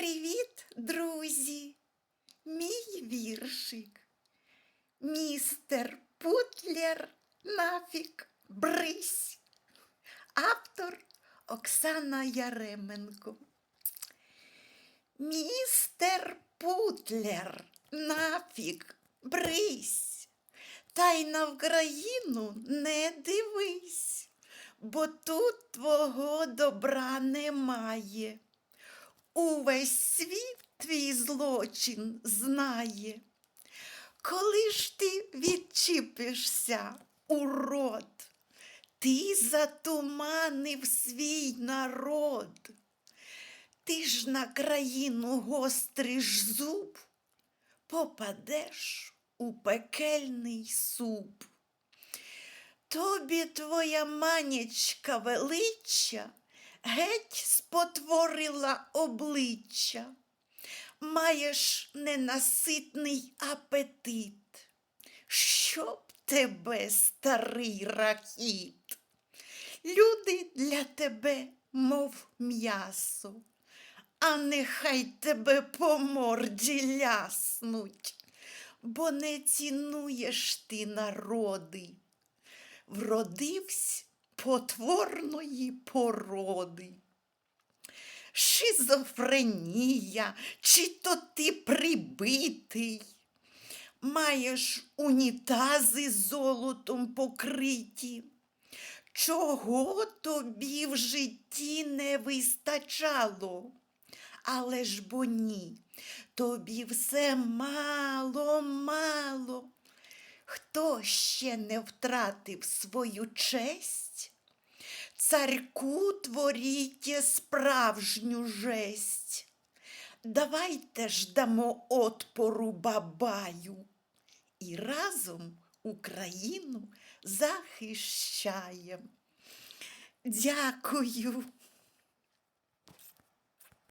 Привіт, друзі! Мій віршик. Містер Путлер нафік брись. Автор Оксана Яременко. Містер Путлер нафік брись. Та й на Вкраїну не дивись, бо тут твого добра немає. Увесь світ твій злочин знає. Коли ж ти відчіпишся, урод, ти затуманив свій народ. Ти ж на країну гостриш зуб, попадеш у пекельний суп. Тобі твоя манічка велича геть спотворила обличчя. Маєш ненаситний апетит. Щоб тебе, старий ракіт. Люди для тебе, мов м'ясо, а нехай тебе по морді ляснуть, бо не цінуєш ти народи вродивсь потворної породи. Шизофренія, чи то ти прибитий, маєш унітази золотом покриті. Чого тобі в житті не вистачало? Але ж бо ні, тобі все мало. Ще не втратив свою честь? Царьку творіть справжню жесть. Давайте ж дамо отпору бабаю і разом Україну захищаєм. Дякую.